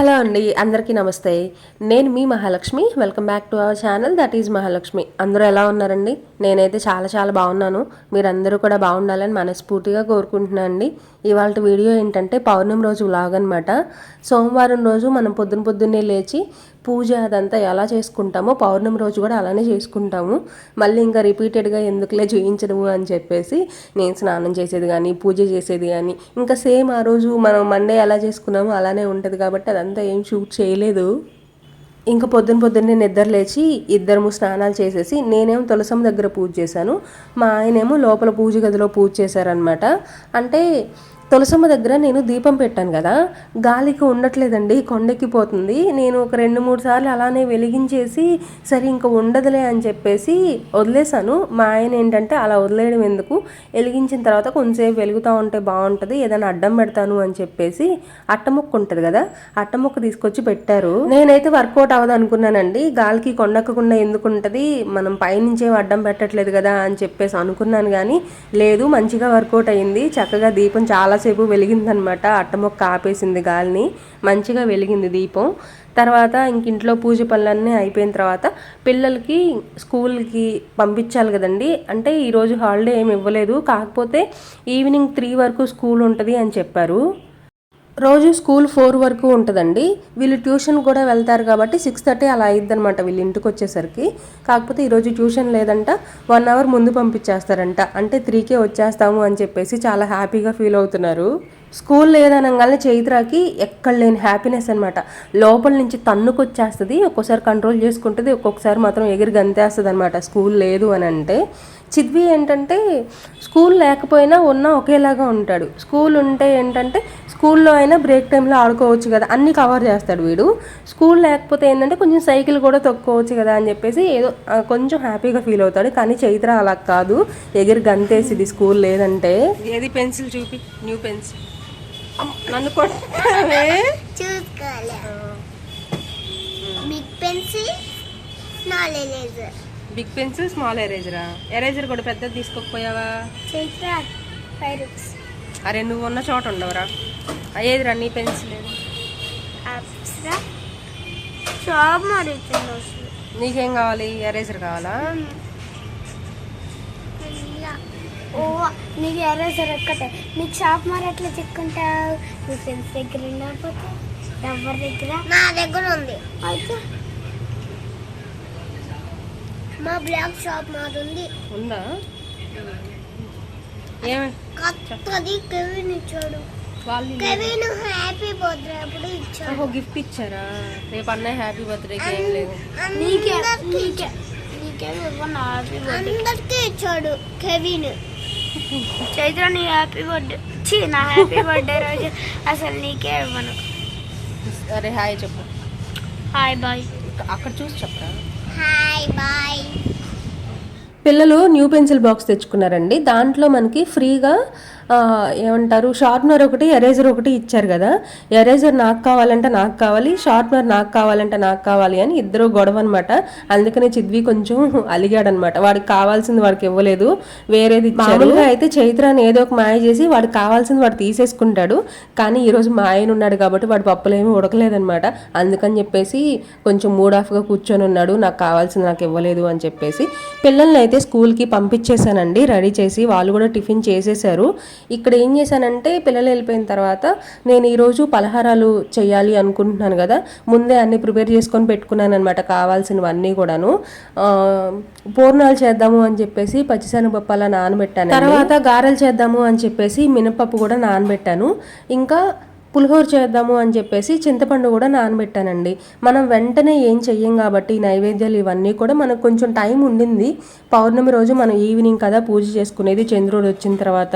Hello అండి అందరికీ నమస్తే. నేను మీ Mahalakshmi. Welcome back to our channel that is Mahalakshmi. అందరూ ఎలా ఉన్నారండి? నేనైతే చాలా చాలా బాగున్నాను. మీరందరూ కూడా బాగుండాలని మనస్ఫూర్తిగా కోరుకుంటున్నాను అండి. ఇవాళ వీడియో ఏంటంటే పౌర్ణమి రోజు వ్లాగ్ అనమాట సోమవారం రోజు మనం పొద్దున పొద్దున్నే లేచి పూజ అదంతా ఎలా చేసుకుంటామో పౌర్ణమి రోజు కూడా అలానే చేసుకుంటాము. మళ్ళీ ఇంకా రిపీటెడ్గా ఎందుకులే చేయించడము అని చెప్పేసి నేను స్నానం చేసేది కానీ పూజ చేసేది కానీ ఇంకా సేమ్ ఆ రోజు మనం మండే ఎలా చేసుకున్నామో అలానే ఉంటుంది కాబట్టి అదంతా ఏం షూట్ చేయలేదు. ఇంకా పొద్దున పొద్దున్నే నిద్ర లేచి ఇద్దరము స్నానాలు చేసేసి నేనేమో తులసమ్మ దగ్గర పూజ చేశాను. మా ఆయనేమో లోపల పూజ గదిలో పూజ చేశారనమాట అంటే తులసమ్మ దగ్గర నేను దీపం పెట్టాను కదా గాలికి ఉండట్లేదండి కొండెక్కిపోతుంది. నేను ఒక రెండు మూడు సార్లు అలానే వెలిగించేసి సరే ఇంకా ఉండదులే అని చెప్పేసి వదిలేశాను. మా ఆయన ఏంటంటే అలా వదిలేయడం ఎందుకు? వెలిగించిన తర్వాత కొంచెంసేపు వెలుగుతూ ఉంటే బాగుంటుంది ఏదైనా అడ్డం పెడతాను అని చెప్పేసి అట్టముక్క ఉంటుంది కదా అట్టముక్క తీసుకొచ్చి పెట్టారు. నేనైతే వర్కౌట్ అవ్వదు అనుకున్నానండి గాలికి కొండక్కకుండా ఎందుకు ఉంటుంది మనం పైనుంచే అడ్డం పెట్టట్లేదు కదా అని చెప్పేసి అనుకున్నాను కానీ లేదు మంచిగా వర్కౌట్ అయ్యింది చక్కగా దీపం చాలా చాలాసేపు వెలిగిందనమాట. అట్టముక్క ఆపేసింది గాలిని. మంచిగా వెలిగింది దీపం. తర్వాత ఇంక ఇంట్లో పూజ పనులన్నీ అయిపోయిన తర్వాత పిల్లలకి స్కూల్కి పంపించాలి కదండి. అంటే ఈరోజు హాలిడే ఏమి ఇవ్వలేదు. కాకపోతే ఈవినింగ్ త్రీ వరకు స్కూల్ ఉంటుంది అని చెప్పారు. రోజు స్కూల్ ఫోర్ వరకు ఉంటుందండి. వీళ్ళు ట్యూషన్ కూడా వెళ్తారు కాబట్టి సిక్స్ థర్టీ అలా అయ్యిద్ది అనమాట వీళ్ళు ఇంటికి వచ్చేసరికి. కాకపోతే ఈరోజు ట్యూషన్ లేదంట వన్ అవర్ ముందు పంపించేస్తారంట. అంటే త్రీకే వచ్చేస్తాము అని చెప్పేసి చాలా హ్యాపీగా ఫీల్ అవుతున్నారు. స్కూల్ లేదనగానే చైత్రాకి ఎక్కడ లేని హ్యాపీనెస్ అనమాట లోపల నుంచి తన్నుకొచ్చేస్తుంది ఒక్కోసారి కంట్రోల్ చేసుకుంటుంది ఒక్కొక్కసారి మాత్రం ఎగిరి గంతేస్తుంది అనమాట స్కూల్ లేదు అని అంటే చిద్వి ఏంటంటే స్కూల్ లేకపోయినా ఉన్నా ఒకేలాగా ఉంటాడు. స్కూల్ ఉంటే ఏంటంటే స్కూల్లో అయినా బ్రేక్ టైంలో ఆడుకోవచ్చు కదా అన్నీ కవర్ చేస్తాడు వీడు. స్కూల్ లేకపోతే ఏంటంటే కొంచెం సైకిల్ కూడా తొక్కోవచ్చు కదా అని చెప్పేసి ఏదో కొంచెం హ్యాపీగా ఫీల్ అవుతాడు. కానీ చైత్ర అలా కాదు ఎగిరి గంతేసిది స్కూల్ లేదంటే. ఏది పెన్సిల్ చూపి న్యూ పెన్సిల్. నన్ను కొట్టావే చూసుకోవాలి big pencil small eraser big pencil small ఎరేజరా eraser కూడా పెద్దది తీసుకోకపోయావా? అరే నువ్వు ఉన్న చోట ఉండవురా. ఏదిరా నీ పెన్సిల్ నీకేం కావాలి? ఎరేజర్ కావాలా. ఓ నీకు ఎరేజర్ ఒక్కటే. నీకు షాప్ మరి ఎట్లా చెక్కుంటావు? నీ ఫ్రెండ్స్ దగ్గర ఉండకపోతే ఎవరి దగ్గర? నా దగ్గర ఉంది. అయితే? మా బ్లాక్ షాప్ మాది ఉంది. ఉందా? ఏమి? కొత్తది కెవిన్ ఇచ్చాడు. కెవిన్ హ్యాపీ బర్త్డే అప్పుడు ఇచ్చాడు. ఓహో గిఫ్ట్ ఇచ్చారా? రేపు అన్నయ్య హ్యాపీ బర్త్డేకి ఏం లేదు. నీకే నీకే నీకే అందరికీ ఇచ్చాడు కెవిన్. చైత్ర నీ హ్యాపీ బర్త్డే. ఛీ నా హ్యాపీ బర్త్డే రోజు అసలు నీకే ఇవ్వను. అరే హాయ్ చెప్పు. Hi bye. అక్కడ చూసి చెప్పరా? Hi bye. పిల్లలు న్యూ పెన్సిల్ బాక్స్ తెచ్చుకున్నారండి. దాంట్లో మనకి ఫ్రీగా ఏమంటారు? షార్ప్నర్ ఒకటి ఎరేజర్ ఒకటి ఇచ్చారు కదా. ఎరేజర్ నాకు కావాలంటే నాకు కావాలి షార్ప్నర్ నాకు కావాలంటే నాకు కావాలి అని ఇద్దరు గొడవ అనమాట అందుకనే చిద్వి కొంచెం అలిగాడనమాట వాడికి కావాల్సింది వాడికి ఇవ్వలేదు. వేరేది మామూలుగా అయితే చైత్రాన్ని ఏదో ఒక మాయ చేసి వాడికి కావాల్సింది వాడు తీసేసుకుంటాడు. కానీ ఈరోజు మా ఆయన ఉన్నాడు కాబట్టి వాడు పప్పులేమీ ఉడకలేదనమాట అందుకని చెప్పేసి కొంచెం మూడ్ ఆఫ్గా కూర్చొని ఉన్నాడు. నాకు కావాల్సింది నాకు ఇవ్వలేదు అని చెప్పేసి. పిల్లల్ని అయితే స్కూల్కి పంపించేశానండి. రెడీ చేసి వాళ్ళు కూడా టిఫిన్ చేసేసారు ఇక్కడ ఏం చేశానంటే పిల్లలు వెళ్ళిపోయిన తర్వాత నేను ఈరోజు పలహారాలు చేయాలి అనుకుంటున్నాను కదా ముందే అన్ని ప్రిపేర్ చేసుకొని పెట్టుకున్నాను అనమాట కావాల్సినవన్నీ కూడాను. పూర్ణాలు చేద్దాము అని చెప్పేసి పచ్చిశనగపప్పు అలా నానబెట్టాను తర్వాత గారెలు చేద్దాము అని చెప్పేసి మినపప్పు కూడా నానబెట్టాను. ఇంకా పులిహోర చేద్దాము అని చెప్పేసి చింతపండు కూడా నానబెట్టానండి. మనం వెంటనే ఏం చెయ్యం కాబట్టి నైవేద్యాలు ఇవన్నీ కూడా మనకు కొంచెం టైం ఉండింది. పౌర్ణమి రోజు మనం ఈవినింగ్ కదా పూజ చేసుకునేది. చంద్రుడు వచ్చిన తర్వాత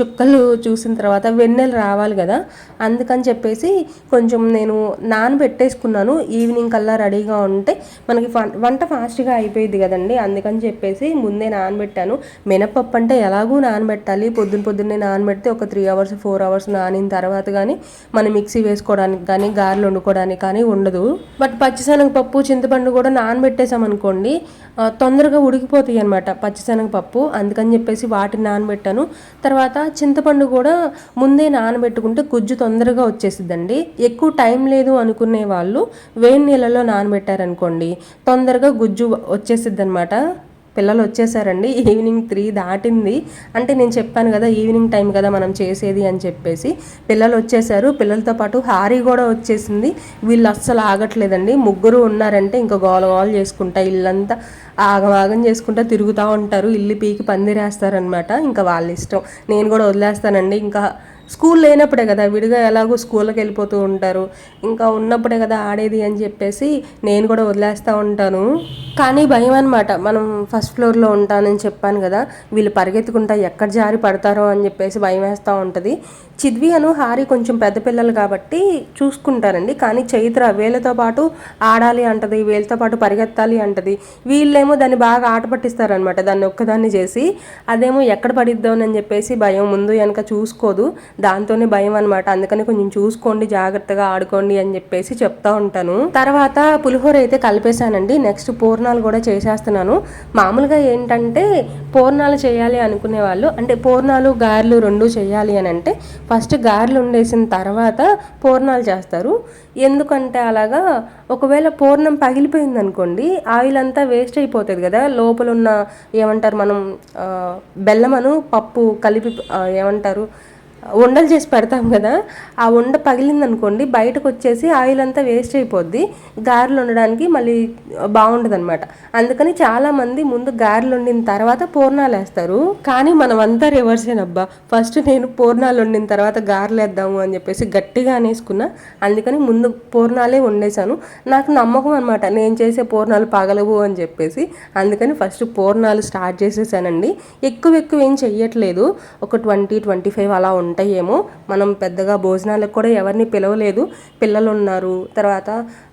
చుక్కలు చూసిన తర్వాత వెన్నెలు రావాలి కదా. అందుకని చెప్పేసి కొంచెం నేను నానబెట్టేసుకున్నాను. ఈవినింగ్ కల్లా రెడీగా ఉంటే మనకి వంట ఫాస్ట్గా అయిపోయింది కదండి. అందుకని చెప్పేసి ముందే నానబెట్టాను. మినపప్పు అంటే ఎలాగూ నానబెట్టాలి. పొద్దున పొద్దున్నే నానబెడితే ఒక త్రీ అవర్స్ ఫోర్ అవర్స్ నానిన తర్వాత కానీ మనం మిక్సీ వేసుకోవడానికి కానీ గారెలు వండుకోవడానికి కానీ ఉండదు. బట్ పచ్చిశనగపప్పు చింతపండు కూడా నానబెట్టేసామనుకోండి తొందరగా ఉడికిపోతాయి అనమాట పచ్చిశనగపప్పు అందుకని చెప్పేసి వాటిని నానబెట్టాను. తర్వాత చింతపండు కూడా ముందే నానబెట్టుకుంటే గుజ్జు తొందరగా వచ్చేసిద్దండి. ఎక్కువ టైం లేదు అనుకునే వాళ్ళు వేడి నీళ్ళలో నానబెట్టారనుకోండి తొందరగా గుజ్జు వచ్చేసిద్ది అనమాట పిల్లలు వచ్చేసారండి ఈవినింగ్ త్రీ దాటింది. అంటే నేను చెప్పాను కదా ఈవినింగ్ టైం కదా మనం చేసేది అని చెప్పేసి. పిల్లలు వచ్చేసారు పిల్లలతో పాటు హారీ కూడా వచ్చేసింది. వీళ్ళు అస్సలు ఆగట్లేదండి. ముగ్గురు ఉన్నారంటే ఇంకా గోలగోలు చేసుకుంటా ఇల్లంతా ఆగమాగం చేసుకుంటా తిరుగుతూ ఉంటారు. ఇల్లు పీకి పందిరేస్తారనమాట ఇంకా వాళ్ళ ఇష్టం నేను కూడా వదిలేస్తానండి. ఇంకా స్కూల్ లేనప్పుడే కదా విడిగా ఎలాగో స్కూల్కి వెళ్ళిపోతూ ఉంటారు. ఇంకా ఉన్నప్పుడే కదా ఆడేది అని చెప్పేసి నేను కూడా వదిలేస్తూ ఉంటాను. కానీ భయం అనమాట మనం ఫస్ట్ ఫ్లోర్లో ఉంటానని చెప్పాను కదా వీళ్ళు పరిగెత్తుకుంటా ఎక్కడ జారి పడతారో అని చెప్పేసి భయం వేస్తూ ఉంటుంది. చిద్వి అను హారి కొంచెం పెద్ద పిల్లలు కాబట్టి చూసుకుంటారండి. కానీ చైత్ర వీళ్ళతో పాటు ఆడాలి అంటది వీళ్ళతో పాటు పరిగెత్తాలి అంటది. వీళ్ళేమో దాన్ని బాగా ఆట పట్టిస్తారనమాట దాన్ని ఒక్కదాన్ని చేసి అదేమో ఎక్కడ పడిద్దామని చెప్పేసి భయం ముందు వెనక చూసుకోదు. దాంతోనే భయం అనమాట అందుకని కొంచెం చూసుకోండి జాగ్రత్తగా ఆడుకోండి అని చెప్పేసి చెప్తా ఉంటాను. తర్వాత పులిహోర అయితే కలిపేశానండి. నెక్స్ట్ పూర్ణాలు కూడా చేసేస్తున్నాను. మామూలుగా ఏంటంటే పూర్ణాలు చేయాలి అనుకునే వాళ్ళు అంటే పూర్ణాలు గారెలు రెండు చేయాలి అని అంటే ఫస్ట్ గారెలు వండేసిన తర్వాత పూర్ణాలు చేస్తారు. ఎందుకంటే అలాగా ఒకవేళ పూర్ణం పగిలిపోయింది అనుకోండి ఆయిల్ అంతా వేస్ట్ అయిపోతుంది కదా. లోపల ఉన్న ఏమంటారు మనం బెల్లమను పప్పు కలిపి ఏమంటారు ఉండలు చేసి పెడతాం కదా ఆ ఉండ పగిలిందనుకోండి బయటకు వచ్చేసి ఆయిల్ అంతా వేస్ట్ అయిపోద్ది గారెలు ఉండడానికి మళ్ళీ బాగుండదు అనమాట అందుకని చాలామంది ముందు గారెలు వండిన తర్వాత పూర్ణాలు వేస్తారు. కానీ మనం అంతా రివర్సేనబ్బా ఫస్ట్ నేను పూర్ణాలు వండిన తర్వాత గారెలు వేద్దాము అని చెప్పేసి గట్టిగా అనేసుకున్నా అందుకని ముందు పూర్ణాలే వండేశాను. నాకు నమ్మకం అనమాట నేను చేసే పూర్ణాలు పగలవు అని చెప్పేసి అందుకని ఫస్ట్ పూర్ణాలు స్టార్ట్ చేసేసానండి. ఎక్కువ ఎక్కువ ఏం చెయ్యట్లేదు ఒక ట్వంటీ ట్వంటీ ఫైవ్ అలా ఉంటాయేమో. మనం పెద్దగా భోజనాలకు కూడా ఎవరిని పిలవలేదు. పిల్లలు ఉన్నారు తర్వాత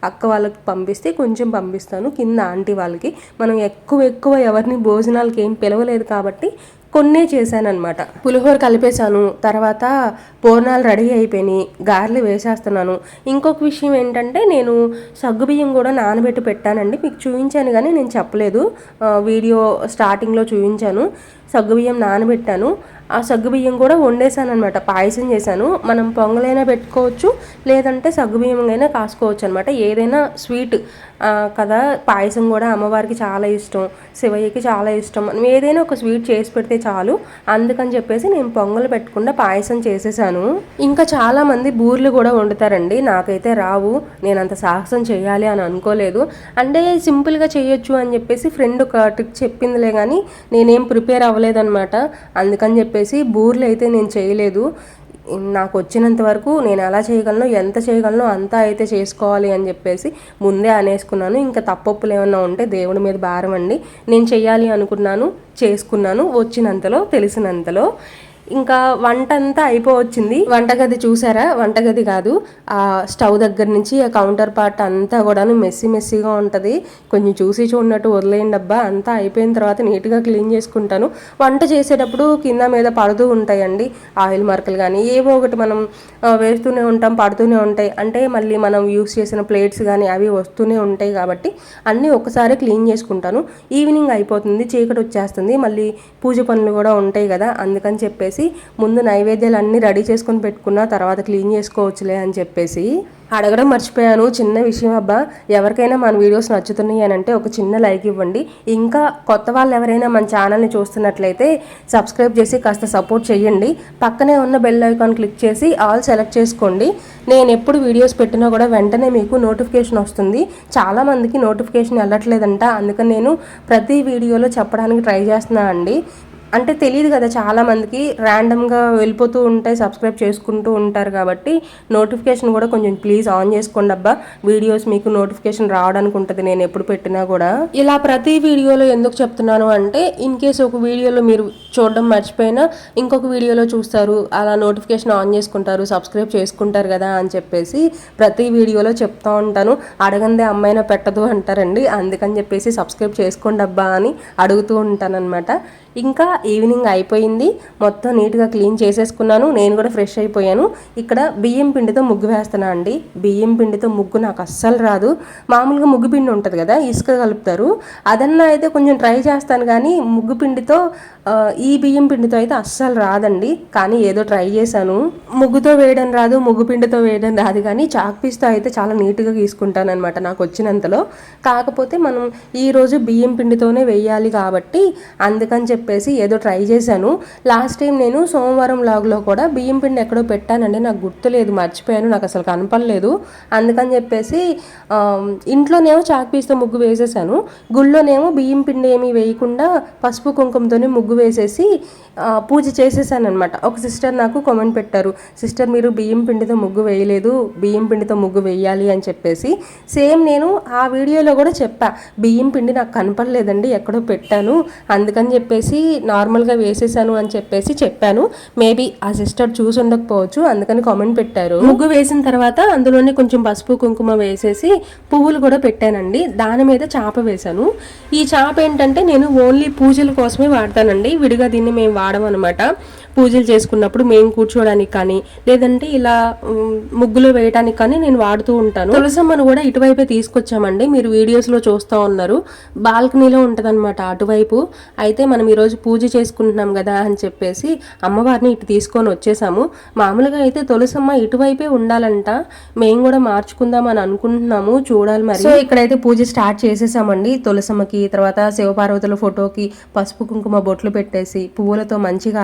అక్క వాళ్ళకి పంపిస్తే కొంచెం పంపిస్తాను. కింద ఆంటీ వాళ్ళకి. మనం ఎక్కువ ఎక్కువ ఎవరిని భోజనాలకి ఏం పిలవలేదు కాబట్టి కొన్నే చేశానమాట పులిహోర కలిపేశాను. తర్వాత పూర్ణాలు రెడీ అయిపోయినాయి. గారెలు వేసేస్తున్నాను. ఇంకొక విషయం ఏంటంటే నేను సగ్గుబియ్యం కూడా నానబెట్టి పెట్టానండి. మీకు చూపించాను కానీ నేను చెప్పలేదు. వీడియో స్టార్టింగ్లో చూపించాను. సగ్గుబియ్యం నానబెట్టాను. ఆ సగ్గుబియ్యం కూడా వండేసాను అనమాట పాయసం చేశాను. మనం పొంగలైనా పెట్టుకోవచ్చు లేదంటే సగ్గుబియ్యం కాసుకోవచ్చు అనమాట ఏదైనా స్వీట్ కదా పాయసం కూడా అమ్మవారికి చాలా ఇష్టం శివయ్యకి చాలా ఇష్టం. మనం ఏదైనా ఒక స్వీట్ చేసి పెడితే చాలు. అందుకని చెప్పేసి నేను పొంగలు పెట్టకుండా పాయసం చేసేసాను. ఇంకా చాలా మంది బూర్లు కూడా వండుతారండి. నాకైతే రావు. నేను అంత సాహసం చేయాలి అని అనుకోలేదు. అంటే సింపుల్గా చేయొచ్చు అని చెప్పేసి ఫ్రెండ్ ఒక ట్రిక్ చెప్పిందిలే కానీ నేనేం ప్రిపేర్ అవ్వలేదన్నమాట. అందుకని చెప్పేసి చెప్పేసి బూర్లు అయితే నేను చేయలేదు. నాకు వచ్చినంత వరకు నేను ఎలా చేయగలను ఎంత చేయగలను అంతా అయితే చేసుకోవాలి అని చెప్పేసి ముందే అనేసుకున్నాను. ఇంకా తప్పప్పులు ఏమన్నా ఉంటే దేవుడి మీద భారం అండి. నేను చేయాలి అనుకున్నాను చేసుకున్నాను వచ్చినంతలో తెలిసినంతలో. ఇంకా వంట అంతా అయిపోవచ్చింది. వంటగది చూసారా? వంటగది కాదు. ఆ స్టవ్ దగ్గర నుంచి ఆ కౌంటర్ పార్ట్ అంతా కూడాను మెస్సీ మెస్సీగా ఉంటుంది. కొంచెం చూసి చూడనట్టు వదిలేయండి అబ్బా. అంతా అయిపోయిన తర్వాత నీట్గా క్లీన్ చేసుకుంటాను. వంట చేసేటప్పుడు కింద మీద పడుతూ ఉంటాయండి. ఆయిల్ మార్కులు కానీ ఏవో ఒకటి మనం వేస్తూనే ఉంటాం పడుతూనే ఉంటాయి. అంటే మళ్ళీ మనం యూస్ చేసిన ప్లేట్స్ కానీ అవి వస్తూనే ఉంటాయి కాబట్టి అన్నీ ఒకసారి క్లీన్ చేసుకుంటాను. ఈవినింగ్ అయిపోతుంది చీకటి వచ్చేస్తుంది. మళ్ళీ పూజ పనులు కూడా ఉంటాయి కదా. అందుకని చెప్పేసి ముందు నైవేద్యాలు అన్నీ రెడీ చేసుకొని పెట్టుకున్న తర్వాత క్లీన్ చేసుకోవచ్చులే అని చెప్పేసి అడగడం మర్చిపోయాను. చిన్న విషయం అబ్బా ఎవరికైనా మన వీడియోస్ నచ్చుతున్నాయి అని అంటే ఒక చిన్న లైక్ ఇవ్వండి. ఇంకా కొత్త వాళ్ళు ఎవరైనా మన ఛానల్ని చూస్తున్నట్లయితే సబ్స్క్రైబ్ చేసి కాస్త సపోర్ట్ చేయండి. పక్కనే ఉన్న బెల్ ఐకాన్ క్లిక్ చేసి ఆల్ సెలెక్ట్ చేసుకోండి. నేను ఎప్పుడు వీడియోస్ పెట్టినా కూడా వెంటనే మీకు నోటిఫికేషన్ వస్తుంది. చాలా మందికి నోటిఫికేషన్ వెళ్ళట్లేదంట. అందుకని నేను ప్రతి వీడియోలో చెప్పడానికి ట్రై చేస్తున్నా అండి. అంటే తెలియదు కదా చాలా మందికి ర్యాండమ్గా వెళ్ళిపోతూ ఉంటాయి సబ్స్క్రైబ్ చేసుకుంటూ ఉంటారు కాబట్టి నోటిఫికేషన్ కూడా కొంచెం ప్లీజ్ ఆన్ చేసుకోండి అబ్బా. వీడియోస్ మీకు నోటిఫికేషన్ రావడానికి ఉంటుంది నేను ఎప్పుడు పెట్టినా కూడా. ఇలా ప్రతి వీడియోలో ఎందుకు చెప్తున్నాను అంటే ఇన్ కేస్ ఒక వీడియోలో మీరు చూడడం మర్చిపోయినా ఇంకొక వీడియోలో చూస్తారు అలా నోటిఫికేషన్ ఆన్ చేసుకుంటారు సబ్స్క్రైబ్ చేసుకుంటారు కదా అని చెప్పేసి ప్రతి వీడియోలో చెప్తా ఉంటాను. అడగందే అమ్మాయినా పెట్టదు అంటారండి అందుకని చెప్పేసి సబ్స్క్రైబ్ చేసుకోండి అబ్బా అని అడుగుతూ ఉంటానన్నమాట. ఇంకా ఈవినింగ్ అయిపోయింది. మొత్తం నీట్గా క్లీన్ చేసేసుకున్నాను. నేను కూడా ఫ్రెష్ అయిపోయాను. ఇక్కడ బియ్యం పిండితో ముగ్గు వేస్తున్నా అండి. బియ్యం పిండితో ముగ్గు నాకు అస్సలు రాదు. మామూలుగా ముగ్గు పిండి ఉంటుంది కదా ఇసుక కలుపుతారు. అదన్నా అయితే కొంచెం ట్రై చేస్తాను కానీ ముగ్గు పిండితో ఈ బియ్యం పిండితో అయితే అస్సలు రాదండి. కానీ ఏదో ట్రై చేశాను. ముగ్గుతో వేయడం రాదు ముగ్గు పిండితో వేయడం రాదు కానీ చాక్ పీస్తో అయితే చాలా నీట్గా గీసుకుంటాను అనమాట నాకు వచ్చినంతలో. కాకపోతే మనం ఈరోజు బియ్యం పిండితోనే వేయాలి కాబట్టి అందుకని చెప్పి చెప్పేసి ఏదో ట్రై చేశాను. లాస్ట్ టైం నేను సోమవారం లాగ్లో కూడా బియ్యం పిండి ఎక్కడో పెట్టానండి. నాకు గుర్తులేదు మర్చిపోయాను నాకు అసలు కనపడలేదు. అందుకని చెప్పేసి ఇంట్లోనేమో చాక్ పీస్తో ముగ్గు వేసేసాను. గుళ్ళోనేమో బియ్యం పిండి ఏమీ వేయకుండా పసుపు కుంకుమతోనే ముగ్గు వేసేసి పూజ చేసేసాను అనమాట ఒక సిస్టర్ నాకు కామెంట్ పెట్టారు సిస్టర్ మీరు బియ్యం పిండితో ముగ్గు వేయలేదు బియ్యం పిండితో ముగ్గు వేయాలి అని చెప్పేసి. సేమ్ నేను ఆ వీడియోలో కూడా చెప్పా బియ్యం పిండి నాకు కనపడలేదండి ఎక్కడో పెట్టాను. అందుకని చెప్పేసి నార్మల్గా వేసేసాను అని చెప్పేసి చెప్పాను. మేబీ ఆ సిస్టర్ చూసి ఉండకపోవచ్చు అందుకని కామెంట్ పెట్టారు. ముగ్గు వేసిన తర్వాత అందులోనే కొంచెం పసుపు కుంకుమ వేసేసి పువ్వులు కూడా పెట్టానండి. దాని మీద చాప వేశాను. ఈ చాప ఏంటంటే నేను ఓన్లీ పూజల కోసమే వాడతానండి. విడిగా దీన్ని మేము వాడమన్నమాట పూజలు చేసుకున్నప్పుడు మేము కూర్చోవడానికి కానీ లేదంటే ఇలా ముగ్గులు వేయడానికి కానీ నేను వాడుతూ ఉంటాను. తులసమ్మను కూడా ఇటువైపే తీసుకొచ్చామండి. మీరు వీడియోస్లో చూస్తూ ఉన్నారు. బాల్కనీలో ఉంటుందన్నమాట అటువైపు. అయితే మనం ఈరోజు పూజ చేసుకుంటున్నాం కదా అని చెప్పేసి అమ్మవారిని ఇటు తీసుకొని వచ్చేసాము. మామూలుగా అయితే తులసమ్మ ఇటువైపే ఉండాలంట. మేము కూడా మార్చుకుందాం అని అనుకుంటున్నాము. చూడాలి మరి. సో ఇక్కడైతే పూజ స్టార్ట్ చేసేసామండి. తులసమ్మకి తర్వాత శివపార్వతుల ఫోటోకి పసుపు కుంకుమ బొట్లు పెట్టేసి పువ్వులతో మంచిగా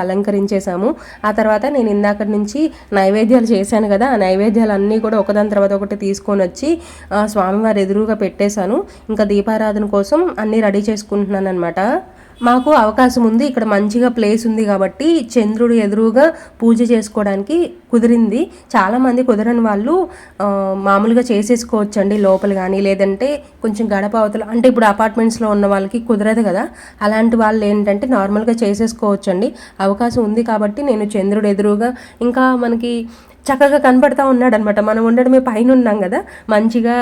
అలంకరించేసాము ఆ తర్వాత నేను ఇందాక నుంచి నైవేద్యాలు చేశాను కదా ఆ నైవేద్యాలు అన్నీ కూడా ఒకదాని తర్వాత ఒకటి తీసుకొని వచ్చి ఆ, స్వామివారి ఎదురుగా పెట్టేశాను. ఇంకా దీపారాధన కోసం అన్నీ రెడీ చేసుకుంటున్నాను అనమాట మాకు అవకాశం ఉంది ఇక్కడ మంచిగా ప్లేస్ ఉంది కాబట్టి చంద్రుడు ఎదురుగా పూజ చేసుకోవడానికి కుదిరింది. చాలామంది కుదరని వాళ్ళు మామూలుగా చేసేసుకోవచ్చండి లోపల కానీ లేదంటే కొంచెం గడప అవతల అంటే ఇప్పుడు అపార్ట్మెంట్స్లో ఉన్న వాళ్ళకి కుదరదు కదా. అలాంటి వాళ్ళు ఏంటంటే నార్మల్గా చేసేసుకోవచ్చండి. అవకాశం ఉంది కాబట్టి నేను చంద్రుడు ఎదురుగా ఇంకా మనకి చక్కగా కనపడతా ఉన్నాడనమాట. మనం ఉండడమే పైన ఉన్నాం కదా. మంచిగా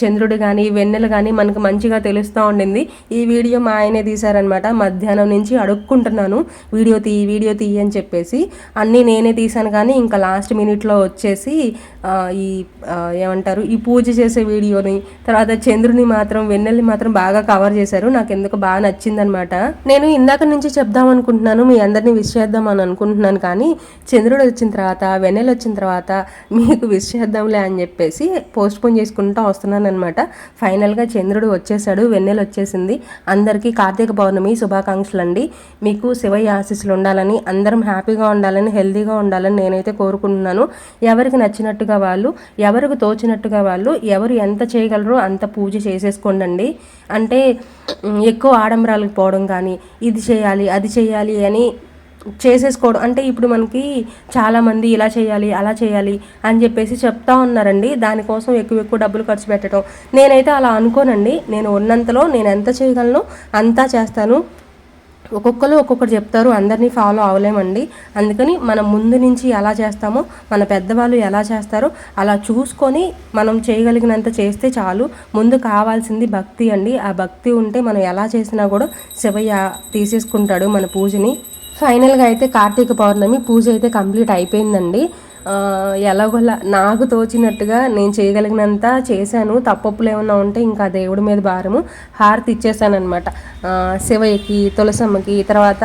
చంద్రుడు కానీ వెన్నెలు కానీ మనకు మంచిగా తెలుస్తూ ఉండింది. ఈ వీడియో మా ఆయనే తీశారనమాట. మధ్యాహ్నం నుంచి అడుక్కుంటున్నాను. వీడియో తీ వీడియో తీ అని చెప్పేసి. అన్నీ నేనే తీశాను కానీ ఇంకా లాస్ట్ మినిట్లో వచ్చేసి ఈ ఏమంటారు ఈ పూజ చేసే వీడియోని తర్వాత చంద్రుని మాత్రం వెన్నెల్ని మాత్రం బాగా కవర్ చేశారు. నాకు ఎందుకు బాగా నచ్చిందనమాట నేను ఇందాక నుంచి చెప్దాం అనుకుంటున్నాను మీ అందరినీ విష్ చేద్దాం అని అనుకుంటున్నాను కానీ చంద్రుడు వచ్చిన తర్వాత వెన్నెల వచ్చిన తర్వాత మీకు విష్ చేద్దాంలే అని చెప్పేసి పోస్ట్ పోన్ చేసుకుంటూ వస్తున్నాను అనమాట ఫైనల్గా చంద్రుడు వచ్చేసాడు వెన్నెల వచ్చేసింది. అందరికీ కార్తీక పౌర్ణమి శుభాకాంక్షలు అండి మీకు శివయ్య ఆశీస్సులు ఉండాలని అందరం హ్యాపీగా ఉండాలని హెల్తీగా ఉండాలని నేనైతే కోరుకుంటున్నాను. ఎవరికి నచ్చినట్టుగా వాళ్ళు ఎవరికి తోచినట్టుగా వాళ్ళు ఎవరు ఎంత చేయగలరో అంత పూజ చేసేసుకోండి అంటే ఎక్కువ ఆడంబరాలకు పోవడం కానీ ఇది చేయాలి అది చేయాలి అని చేసేసుకోవడం. అంటే ఇప్పుడు మనకి చాలామంది ఇలా చేయాలి అలా చేయాలి అని చెప్పేసి చెప్తా ఉన్నారండి. దానికోసం ఎక్కువ ఎక్కువ డబ్బులు ఖర్చు పెట్టడం. నేనైతే అలా అనుకోనండి. నేను ఉన్నంతలో నేను ఎంత చేయగలను అంతా చేస్తాను. ఒక్కొక్కరు ఒక్కొక్కరు చెప్తారు అందరినీ ఫాలో అవ్వలేమండి. అందుకని మనం ముందు నుంచి ఎలా చేస్తామో మన పెద్దవాళ్ళు ఎలా చేస్తారో అలా చూసుకొని మనం చేయగలిగినంత చేస్తే చాలు. ముందు కావాల్సింది భక్తి అండి. ఆ భక్తి ఉంటే మనం ఎలా చేసినా కూడా శివయ్య తీసేసుకుంటాడు మన పూజని. ఫైనల్గా అయితే కార్తీక పౌర్ణమి పూజ అయితే కంప్లీట్ అయిపోయిందండి. ఎలాగోలా నాకు తోచినట్టుగా నేను చేయగలిగినంత చేశాను. తప్పప్పులు ఏమన్నా ఉంటే ఇంకా దేవుడి మీద భారము హారతి ఇచ్చేసానమాట శివయ్యకి తులసమ్మకి తర్వాత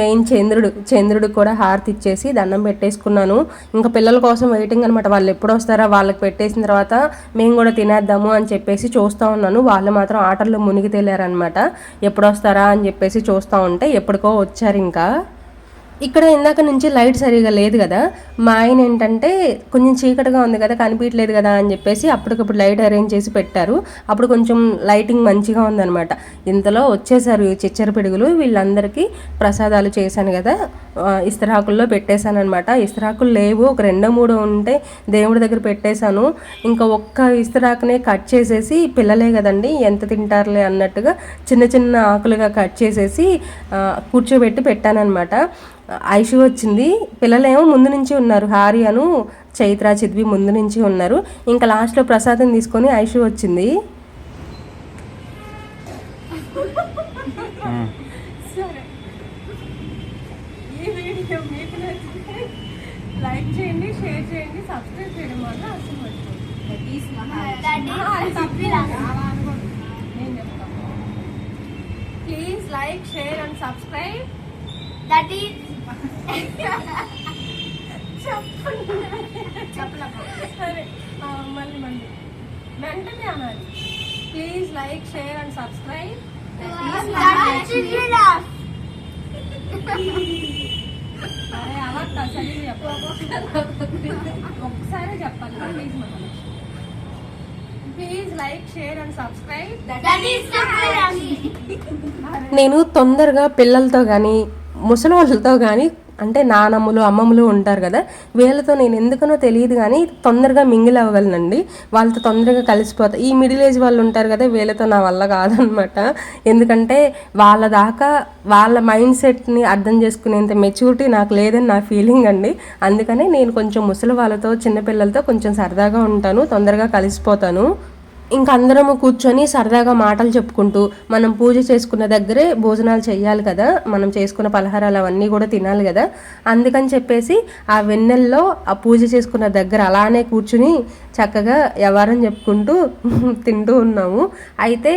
మెయిన్ చంద్రుడు చంద్రుడికి కూడా హారతి ఇచ్చేసి దండం పెట్టేసుకున్నాను. ఇంకా పిల్లల కోసం వెయిటింగ్ అనమాట వాళ్ళు ఎప్పుడు వస్తారా వాళ్ళకి పెట్టేసిన తర్వాత మేము కూడా తినేద్దాము అని చెప్పేసి చూస్తూ ఉన్నాను. వాళ్ళు మాత్రం ఆటల్లో మునిగి తేలారనమాట ఎప్పుడు వస్తారా అని చెప్పేసి చూస్తూ ఉంటే ఎప్పటికో వచ్చారు ఇంకా. ఇక్కడ ఇందాక నుంచి లైట్ సరిగా లేదు కదా. మా ఆయన ఏంటంటే కొంచెం చీకటిగా ఉంది కదా కనిపించలేదు కదా అని చెప్పేసి అప్పటికప్పుడు లైట్ అరేంజ్ చేసి పెట్టారు. అప్పుడు కొంచెం లైటింగ్ మంచిగా ఉందన్నమాట. ఇంతలో వచ్చేసారు ఈ చిచ్చర పిడుగులు. వీళ్ళందరికీ ప్రసాదాలు చేశాను కదా. ఇస్త్రాకుల్లో ఇస్తరాకుల్లో పెట్టేశాను అనమాట ఇస్తరాకులు లేవు. ఒక రెండో మూడో ఉంటే దేవుడి దగ్గర పెట్టేశాను. ఇంకా ఒక్క ఇస్తరాకునే కట్ చేసేసి పిల్లలే కదండి ఎంత తింటారులే అన్నట్టుగా చిన్న చిన్న ఆకులుగా కట్ చేసేసి కూర్చోబెట్టి పెట్టానన్నమాట. ఐషు వచ్చింది. పిల్లలేమో ముందు నుంచి ఉన్నారు. హారి అను చైత్ర చిద్వి ముందు నుంచి ఉన్నారు. ఇంకా లాస్ట్లో ప్రసాదం తీసుకొని ఐషు వచ్చింది. that is మళ్ళీ మళ్ళీ వెంటనే అనాలి please like share and subscribe అరే అలా చెప్పాలి ఒక్కసారి చెప్పాలి please please like share and subscribe నేను తొందరగా పిల్లలతో కానీ ముసలి వాళ్ళతో కానీ అంటే నానమ్మలు అమ్మమ్మలు ఉంటారు కదా వీళ్ళతో నేను ఎందుకనో తెలియదు కానీ తొందరగా మింగిల్ అవ్వగలనండి. వాళ్ళతో తొందరగా కలిసిపోతా. ఈ మిడిల్ ఏజ్ వాళ్ళు ఉంటారు కదా వీళ్ళతో నా వల్ల కాదనమాట. ఎందుకంటే వాళ్ళ దాకా వాళ్ళ మైండ్ సెట్ని అర్థం చేసుకునేంత మెచ్యూరిటీ నాకు లేదని నా ఫీలింగ్ అండి. అందుకనే నేను కొంచెం ముసలి వాళ్ళతో చిన్నపిల్లలతో కొంచెం సరదాగా ఉంటాను తొందరగా కలిసిపోతాను. ఇంక అందరము కూర్చొని సరదాగా మాటలు చెప్పుకుంటూ మనం పూజ చేసుకున్న దగ్గరే భోజనాలు చేయాలి కదా మనం చేసుకున్న పలహారాలు అవన్నీ కూడా తినాలి కదా. అందుకని చెప్పేసి ఆ వెన్నెల్లో ఆ పూజ చేసుకున్న దగ్గర అలానే కూర్చుని చక్కగా వ్యవహారం చెప్పుకుంటూ తింటూ ఉన్నాము. అయితే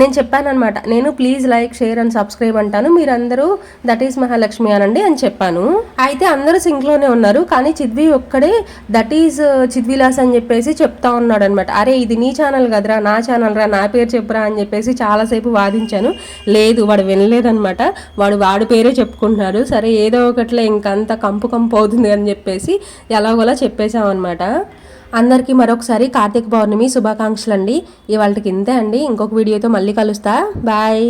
నేను చెప్పానమాట నేను please like share and subscribe అంటాను. మీరందరూ దట్ ఈస్ మహాలక్ష్మి అనండి అని చెప్పాను. అయితే అందరూ సింక్లోనే ఉన్నారు కానీ చిద్వి ఒక్కడే దట్ ఈజ్ చిద్విలాస్ అని చెప్పేసి చెప్తా ఉన్నాడు అనమాట అరే ఇది నీ ఛానల్ కదరా నా ఛానల్ రా నా పేరు చెప్పురా అని చెప్పేసి చాలాసేపు వాదించాను. లేదు వాడు వినలేదనమాట వాడు వాడి పేరే చెప్పుకుంటున్నాడు. సరే ఏదో ఒకట్లే ఇంకంత కంపు కంపు అవుతుంది అని చెప్పేసి ఎలాగోలా చెప్పేశామన్నమాట. అందరికీ మరొకసారి కార్తీక పౌర్ణమి శుభాకాంక్షలు అండి ఇవాళకి ఇంతే అండి. ఇంకొక వీడియోతో మళ్ళీ కలుస్తా. బాయ్.